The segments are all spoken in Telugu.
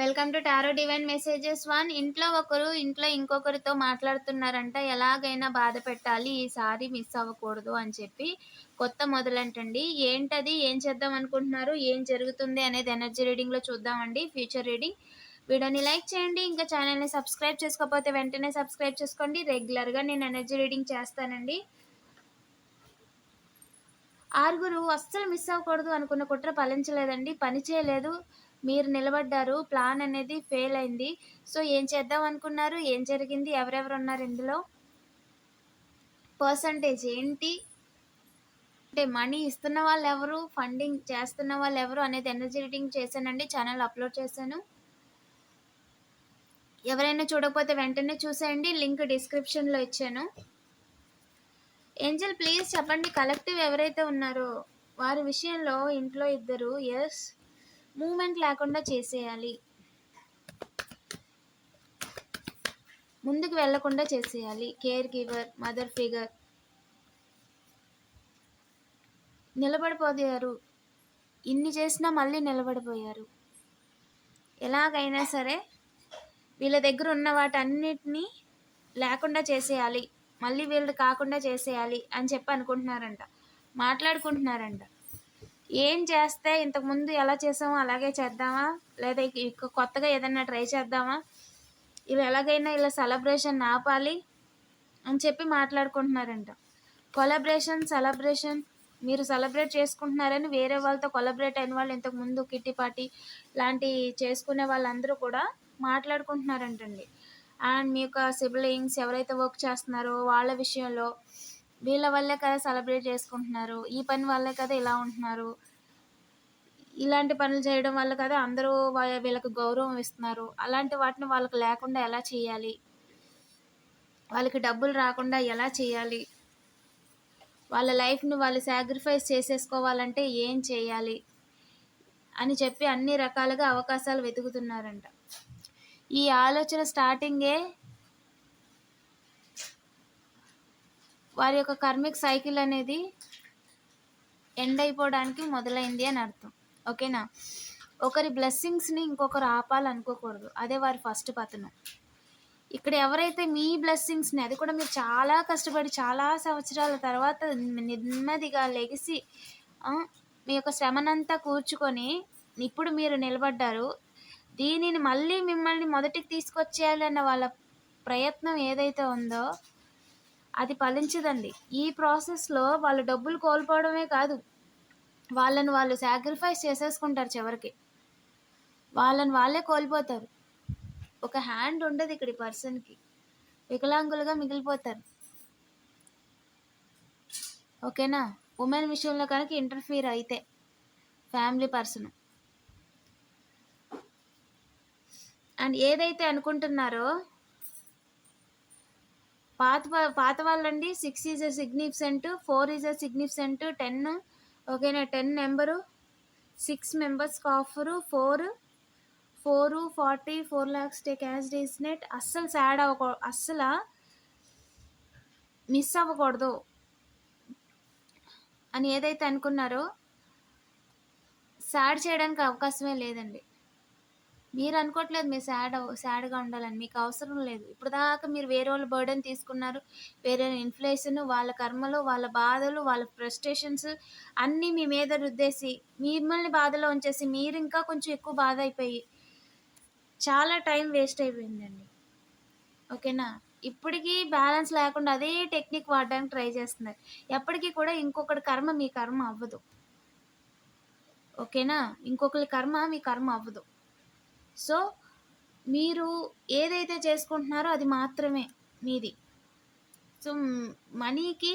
Welcome to tarot divine messages one. ఇంట్లో ఒకరు ఇంట్లో ఇంకొకరితో మాట్లాడుతున్నారంట. ఎలాగైనా బాధ పెట్టాలి ఈసారి మిస్ అవ్వకూడదు అని చెప్పి కొత్త మొదలంటండి. ఏంటది? ఏం చేద్దాం అనుకుంటున్నారు? ఏం జరుగుతుంది అనేది ఎనర్జీ రీడింగ్లో చూద్దామండి. ఫ్యూచర్ రీడింగ్ వీడియోని లైక్ చేయండి. ఇంకా ఛానల్ని సబ్స్క్రైబ్ చేసుకోకపోతే వెంటనే సబ్స్క్రైబ్ చేసుకోండి. రెగ్యులర్గా నేను ఎనర్జీ రీడింగ్ చేస్తానండి. ఆరుగురు అస్సలు మిస్ అవ్వకూడదు అనుకున్న కుట్ర ఫలించలేదండి. పని చేయలేదు. మీరు నిలబడ్డారు ప్లాన్ అనేది ఫెయిల్ అయింది. సో ఏం చేద్దాం అనుకున్నారు? ఏం జరిగింది? ఎవరెవరు ఉన్నారు ఇందులో? పర్సంటేజ్ ఏంటి? అంటే మనీ ఇస్తున్న వాళ్ళు ఎవరు ఫండింగ్ చేస్తున్న వాళ్ళు ఎవరు అనేది ఎనర్జీ రీడింగ్ చేశానండి. ఛానల్ అప్లోడ్ చేశాను. ఎవరైనా చూడకపోతే వెంటనే చూసేయండి. లింక్ డిస్క్రిప్షన్లో ఇచ్చాను. ఏంజల్ ప్లీజ్ చెప్పండి. కలెక్టివ్ ఎవరైతే ఉన్నారో వారి విషయంలో ఇంట్లో ఇద్దరు ఎస్ మూమెంట్ లేకుండా చేసేయాలి. ముందుకు వెళ్ళకుండా చేసేయాలి. Caregiver mother figure. నిలబడిపోయారు. ఇన్ని చేసినా మళ్ళీ నిలబడిపోయారు. ఎలాగైనా సరే వీళ్ళ దగ్గర ఉన్న వాటన్నిటినీ లేకుండా చేసేయాలి. మళ్ళీ వీళ్ళు కాకుండా చేసేయాలి అని చెప్పి అనుకుంటున్నారంట. మాట్లాడుకుంటున్నారంట. ఏం చేస్తే ఇంతకుముందు ఎలా చేసామో అలాగే చేద్దామా? లేదా కొత్తగా ఏదైనా ట్రై చేద్దామా? ఇలా ఎలాగైనా ఇలా సెలబ్రేషన్ ఆపాలి అని చెప్పి మాట్లాడుకుంటున్నారంట. కొలబ్రేషన్ సెలబ్రేషన్ మీరు సెలబ్రేట్ చేసుకుంటున్నారని వేరే వాళ్ళతో కొలబరేట్ అయిన వాళ్ళు ఇంతకుముందు కిట్టి పార్టీ లాంటి చేసుకునే వాళ్ళందరూ కూడా మాట్లాడుకుంటున్నారంటండి. అండ్ మీ యొక్క సిబ్లింగ్స్ ఎవరైతే వర్క్ చేస్తున్నారో వాళ్ళ విషయంలో వీళ్ళ వల్లే కదా సెలబ్రేట్ చేసుకుంటున్నారు. ఈ పని వల్లే కదా ఇలా ఉంటున్నారు. ఇలాంటి పనులు చేయడం వల్ల కదా అందరూ వీళ్ళకి గౌరవం ఇస్తున్నారు. అలాంటి వాటిని వాళ్ళకి లేకుండా ఎలా చేయాలి? వాళ్ళకి డబ్బులు రాకుండా ఎలా చేయాలి? వాళ్ళ లైఫ్ని వాళ్ళు సాక్రిఫైస్ చేసేసుకోవాలంటే ఏం చేయాలి? అని చెప్పి అన్ని రకాలుగా అవకాశాలు వెతుకుతున్నారంట. ఈ ఆలోచన స్టార్టింగే వారి యొక్క కర్మిక్ సైకిల్ అనేది ఎండ్ అయిపోవడానికి మొదలైంది అని అర్థం. ఓకేనా ఒకరి బ్లెస్సింగ్స్ని ఇంకొకరు ఆపాలనుకోకూడదు. అదే వారి ఫస్ట్ పతనం. ఇక్కడ ఎవరైతే మీ బ్లెస్సింగ్స్ని అది కూడా మీరు చాలా కష్టపడి చాలా సంవత్సరాల తర్వాత నెమ్మదిగా లెగిసి మీ యొక్క శ్రమనంతా కూర్చుకొని ఇప్పుడు మీరు నిలబడ్డారు దీనిని మళ్ళీ మిమ్మల్ని మొదటికి తీసుకొచ్చేయాలన్న వాళ్ళ ప్రయత్నం ఏదైతే ఉందో అది ఫలించదండి. ఈ ప్రాసెస్లో వాళ్ళు డబ్బులు కోల్పోవడమే కాదు వాళ్ళని వాళ్ళు సాక్రిఫైస్ చేసేసుకుంటారు చివరికి. వాళ్ళని వాళ్ళే కోల్పోతారు. ఒక హ్యాండ్ ఉండదు ఇక్కడ పర్సన్కి వికలాంగులుగా మిగిలిపోతారు. ఓకేనా? ఉమెన్ విషయంలో కనుక ఇంటర్ఫీర్ అయితే ఫ్యామిలీ పర్సన్ అండ్ ఏదైతే అనుకుంటున్నారో పాత పాత వాళ్ళండి. Six is a significant four is a significant ten ఓకేనా టెన్ నెంబరు సిక్స్ మెంబర్స్కి copper four four forty four lakhs take as days net. అస్సలు సాడ్ అవ్వకూ అస్సలు మిస్ అవ్వకూడదు. అని ఏదైతే అనుకున్నారో సాడ్ చేయడానికి అవకాశమే లేదండి. మీరు అనుకోవట్లేదు మీరు సాడ్ సాడ్గా ఉండాలని. మీకు అవసరం లేదు. ఇప్పుడు దాకా మీరు వేరే వాళ్ళ బర్డెన్ తీసుకున్నారు. వేరే ఇన్ఫ్లేషన్ వాళ్ళ కర్మలు వాళ్ళ బాధలు వాళ్ళ ఫ్రస్ట్రేషన్స్ అన్నీ మీ మీద రుద్దేసి మిమ్మల్ని బాధలో ఉంచేసి మీరు ఇంకా కొంచెం ఎక్కువ బాధ అయిపోయి చాలా టైం వేస్ట్ అయిపోయిందండి. ఓకేనా? ఇప్పటికీ బ్యాలెన్స్ లేకుండా అదే టెక్నిక్ వాడడానికి ట్రై చేస్తున్నారు. ఎప్పటికీ కూడా ఇంకొకటి కర్మ మీ కర్మ అవ్వదు. ఓకేనా? ఇంకొకరి కర్మ మీ కర్మ అవ్వదు. సో మీరు ఏదైతే చేసుకుంటున్నారో అది మాత్రమే మీది. సో మనీకి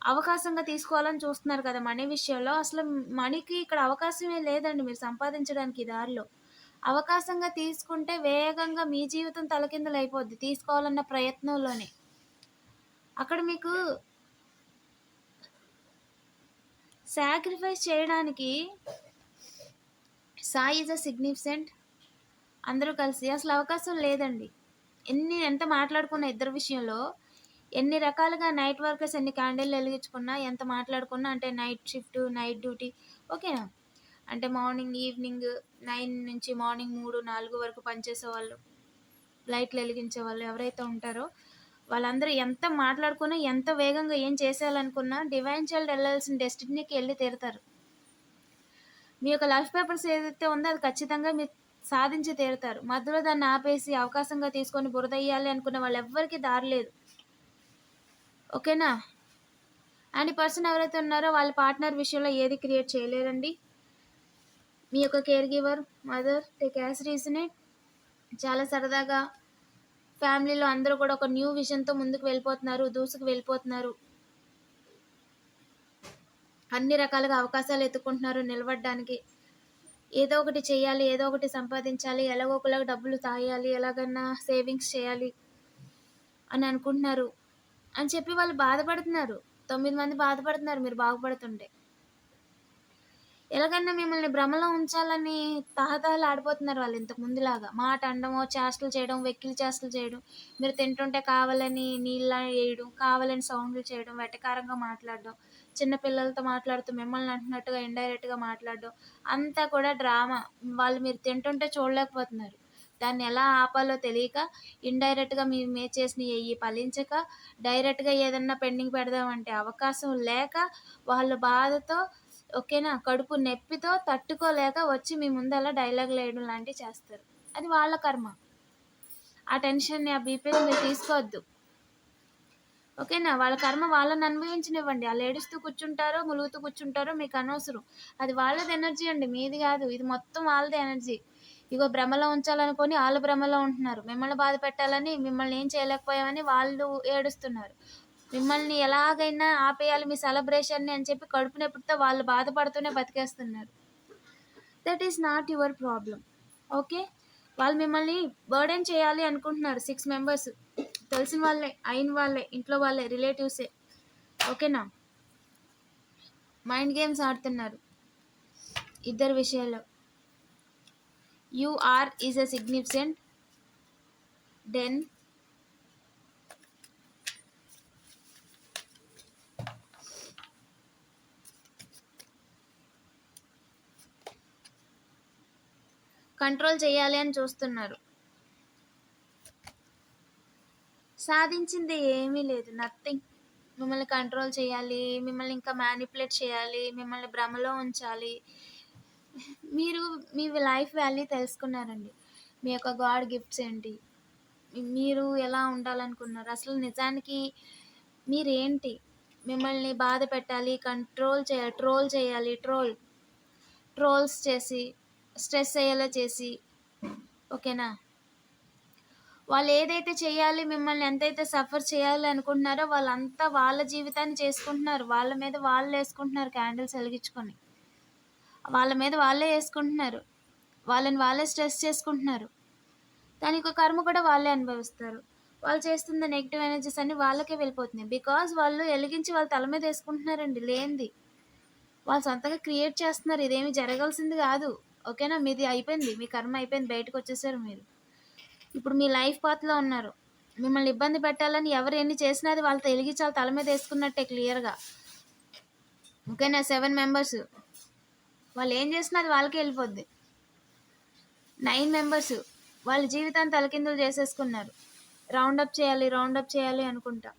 అవకాశంగా తీసుకోవాలని చూస్తున్నారు కదా మనీ విషయంలో. అసలు మనీకి ఇక్కడ అవకాశమే లేదండి మీరు సంపాదించడానికి దారిలో. అవకాశంగా తీసుకుంటే వేగంగా మీ జీవితం తలకిందులు అయిపోద్ది తీసుకోవాలన్న ప్రయత్నంలోనే. అక్కడ మీకు సాక్రిఫైస్ చేయడానికి సాయి ఇస్ అ సిగ్నిఫిసెంట్ అందరూ కలిసి అసలు అవకాశం లేదండి. ఎన్ని ఎంత మాట్లాడుకున్న ఇద్దరు విషయంలో ఎన్ని రకాలుగా నైట్ వర్కర్స్ ఎన్ని క్యాండిల్ వెలిగించుకున్నా ఎంత మాట్లాడుకున్నా అంటే నైట్ షిఫ్ట్ నైట్ డ్యూటీ ఓకేనా అంటే మార్నింగ్ ఈవినింగ్ నైన్ నుంచి మార్నింగ్ మూడు నాలుగు వరకు పనిచేసే వాళ్ళు లైట్లు వెలిగించే వాళ్ళు ఎవరైతే ఉంటారో వాళ్ళందరూ ఎంత మాట్లాడుకున్నా ఎంత వేగంగా ఏం చేసేయాలనుకున్నా డివైన్ చైల్డ్ వెళ్ళాల్సిన డెస్టినీకి వెళ్ళి తీరుతారు. మీ యొక్క లైఫ్ పేపర్స్ ఏదైతే ఉందో అది ఖచ్చితంగా మీరు సాధించి తీరుతారు. మధ్యలో దాన్ని ఆపేసి అవకాశంగా తీసుకొని బురదయ్యాలి అనుకున్న వాళ్ళు ఎవ్వరికీ దారి లేదు. ఓకేనా? అండ్ పర్సన్ ఎవరైతే ఉన్నారో వాళ్ళ పార్ట్నర్ విషయంలో ఏది క్రియేట్ చేయలేరండి. మీ యొక్క caregiver mother take as రీజనే చాలా సరదాగా ఫ్యామిలీలో అందరూ కూడా ఒక న్యూ విజన్తో ముందుకు వెళ్ళిపోతున్నారు దూసుకు వెళ్ళిపోతున్నారు. అన్ని రకాలుగా అవకాశాలు ఎత్తుకుంటున్నారు నిలబడడానికి. ఏదో ఒకటి చేయాలి ఏదో ఒకటి సంపాదించాలి ఎలాగో ఒకలాగా డబ్బులు తాయాలి ఎలాగన్నా సేవింగ్స్ చేయాలి అని అనుకుంటున్నారు. అని చెప్పి వాళ్ళు బాధపడుతున్నారు. తొమ్మిది మంది బాధపడుతున్నారు మీరు బాగుపడుతుంటే. ఎలాగన్నా మిమ్మల్ని భ్రమలో ఉంచాలని తహతహలు ఆడిపోతున్నారు వాళ్ళు ఇంతకు ముందులాగా. మాట అండమో చేష్టలు చేయడం వెక్కిలి చేష్టలు చేయడం మీరు తింటుంటే కావాలని నీళ్ళ వేయడం కావాలని సౌండ్లు చేయడం వెటకారంగా మాట్లాడడం చిన్నపిల్లలతో మాట్లాడుతూ మిమ్మల్ని అంటున్నట్టుగా ఇండైరెక్ట్గా మాట్లాడడం అంతా కూడా డ్రామా వాళ్ళు మీరు తింటుంటే చూడలేకపోతున్నారు. దాన్ని ఎలా ఆపాలో తెలియక ఇండైరెక్ట్గా మీరు మే చేసిన ఇవి ఫలించక డైరెక్ట్గా ఏదన్నా పెండింగ్ పెడదామంటే అవకాశం లేక వాళ్ళ బాధతో ఓకేనా కడుపు నొప్పితో తట్టుకోలేక వచ్చి మీ ముందర డైలాగ్ వేయడం లాంటివి చేస్తారు. అది వాళ్ళ కర్మ. ఆ టెన్షన్ని ఆ బీపీని మీరు తీసుకోవద్దు. ఓకేనా? వాళ్ళ కర్మ వాళ్ళని అనుభవించనివ్వండి. వాళ్ళు ఏడుస్తూ కూర్చుంటారో ములుగుతూ కూర్చుంటారో మీకు అనవసరం. అది వాళ్ళది ఎనర్జీ అండి. మీది కాదు. ఇది మొత్తం వాళ్ళది ఎనర్జీ. ఇగో భ్రమలో ఉంచాలనుకొని వాళ్ళు భ్రమలో ఉంటున్నారు. మిమ్మల్ని బాధ పెట్టాలని మిమ్మల్ని ఏం చేయలేకపోయామని వాళ్ళు ఏడుస్తున్నారు. మిమ్మల్ని ఎలాగైనా ఆపేయాలి మీ సెలబ్రేషన్ని అని చెప్పి కడుపు వాళ్ళు బాధపడుతూనే బతికేస్తున్నారు. That is not your problem okay వాళ్ళు మిమ్మల్ని బర్డెన్ చేయాలి అనుకుంటున్నారు సిక్స్ మెంబర్స్. తెలిసిన వాళ్ళే అయిన వాళ్ళే ఇంట్లో వాళ్ళే రిలేటివ్సే ఓకేనా మైండ్ గేమ్స్ ఆడుతున్నారు. ఇద్దరు విషయాల్లో you are is a significant then control చేయాలి అని చూస్తున్నారు. సాధించింది ఏమీ లేదు నథింగ్ మిమ్మల్ని కంట్రోల్ చేయాలి మిమ్మల్ని ఇంకా మ్యానిపులేట్ చేయాలి మిమ్మల్ని భ్రమలో ఉంచాలి. మీరు మీ లైఫ్ వాల్యూ తెలుసుకున్నారండి. మీ యొక్క గాడ్ గిఫ్ట్స్ ఏంటి? మీరు ఎలా ఉండాలనుకున్నారు? అసలు నిజానికి మీరేంటి? మిమ్మల్ని బాధ పెట్టాలి కంట్రోల్ చేయాలి ట్రోల్ చేయాలి ట్రోల్ ట్రోల్స్ చేసి స్ట్రెస్ అయ్యేలా చేసి ఓకేనా వాళ్ళు ఏదైతే చేయాలి మిమ్మల్ని ఎంతైతే సఫర్ చేయాలి అనుకుంటున్నారో వాళ్ళంతా వాళ్ళ జీవితాన్ని చేసుకుంటున్నారు. వాళ్ళ మీద వాళ్ళు వేసుకుంటున్నారు క్యాండిల్స్ వెలిగించుకొని. వాళ్ళ మీద వాళ్ళే వేసుకుంటున్నారు. వాళ్ళని వాళ్ళే స్ట్రెస్ చేసుకుంటున్నారు. దానికి కర్మ కూడా వాళ్ళే అనుభవిస్తారు. వాళ్ళు చేస్తున్న నెగిటివ్ ఎనర్జీస్ అన్ని వాళ్ళకే వెళ్ళిపోతున్నాయి. బికాజ్ వాళ్ళు వెలిగించి వాళ్ళ తల మీద వేసుకుంటున్నారండి లేనిది. వాళ్ళు సొంతగా క్రియేట్ చేస్తున్నారు. ఇదేమి జరగాల్సింది కాదు. ఓకేనా? మీది అయిపోయింది. మీ కర్మ అయిపోయింది. బయటకు వచ్చేసారు మీరు. ఇప్పుడు మీ లైఫ్ పాత్లో ఉన్నారు. మిమ్మల్ని ఇబ్బంది పెట్టాలని ఎవరు ఎన్ని చేసినా అది వాళ్ళతో వెలిగించి వాళ్ళ తల మీద వేసుకున్నట్టే క్లియర్గా. ఓకేనా? Seven members. వాళ్ళు ఏం చేసినా అది వాళ్ళకే వెళ్ళిపోద్ది. Nine members. వాళ్ళ జీవితాన్ని తలకిందులు చేసేసుకున్నారు. రౌండప్ చేయాలి రౌండప్ చేయాలి అనుకుంటా.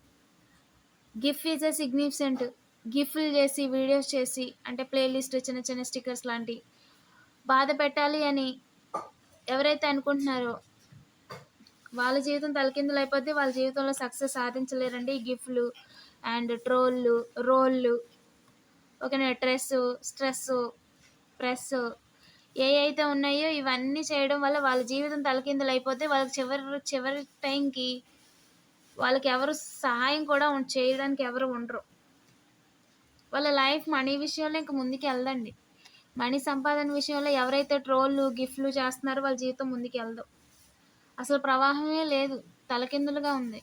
Gift is a significant. గిఫ్ట్లు చేసి వీడియోస్ చేసి అంటే ప్లేలిస్ట్ చిన్న చిన్న స్టిక్కర్స్ లాంటివి బాధ పెట్టాలి అని ఎవరైతే అనుకుంటున్నారో వాళ్ళ జీవితం తలకిందులు అయిపోద్ది వాళ్ళ జీవితంలో సక్సెస్ సాధించలేరండి. ఈ గిఫ్ట్లు అండ్ ట్రోళ్ళు రోళ్ళు ఓకేనా స్ట్రెస్ స్ట్రెస్ ప్రెస్ ఏ అయితే ఉన్నాయో ఇవన్నీ చేయడం వల్ల వాళ్ళ జీవితం తలకిందులు అయిపోతే వాళ్ళకి చివరి చివరి టైంకి వాళ్ళకి ఎవరు సహాయం కూడా చేయడానికి ఎవరు ఉండరు. వాళ్ళ లైఫ్ మనీ విషయంలో ఇంక ముందుకు వెళ్ళదండి మనీ సంపాదన విషయంలో ఎవరైతే ట్రోళ్ళు గిఫ్ట్లు చేస్తున్నారో వాళ్ళ జీవితం ముందుకు వెళ్దాం. అసలు ప్రవాహమే లేదు. తలకిందులుగా ఉంది.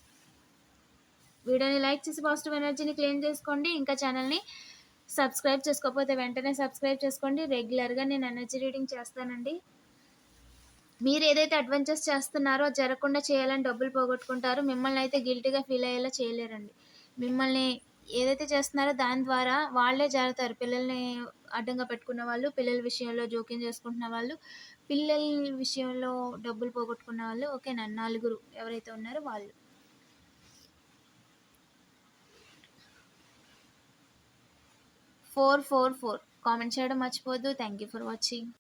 వీడియోని లైక్ చేసి పాజిటివ్ ఎనర్జీని క్లెయిమ్ చేసుకోండి. ఇంకా ఛానల్ని సబ్స్క్రైబ్ చేసుకోకపోతే వెంటనే సబ్స్క్రైబ్ చేసుకోండి. రెగ్యులర్గా నేను ఎనర్జీ రీడింగ్ చేస్తానండి. మీరు ఏదైతే అడ్వెంచర్స్ చేస్తున్నారో జరగకుండా చేయాలని డబ్బులు పోగొట్టుకుంటారు. మిమ్మల్ని అయితే గిల్టీగా ఫీల్ అయ్యేలా చేయలేరండి. మిమ్మల్ని ఏదైతే చేస్తున్నారో దాని ద్వారా వాళ్ళే జారుతారు పిల్లల్ని అడ్డంగా పెట్టుకున్న వాళ్ళు పిల్లల విషయంలో జోక్యం చేసుకుంటున్న వాళ్ళు పిల్లల విషయంలో డబ్బులు పోగొట్టుకున్న వాళ్ళు ఓకేనా నలుగురు ఎవరైతే ఉన్నారో వాళ్ళు. Four four four. కామెంట్ చేయడం మర్చిపోద్దు థ్యాంక్ యూ ఫర్ వాచింగ్.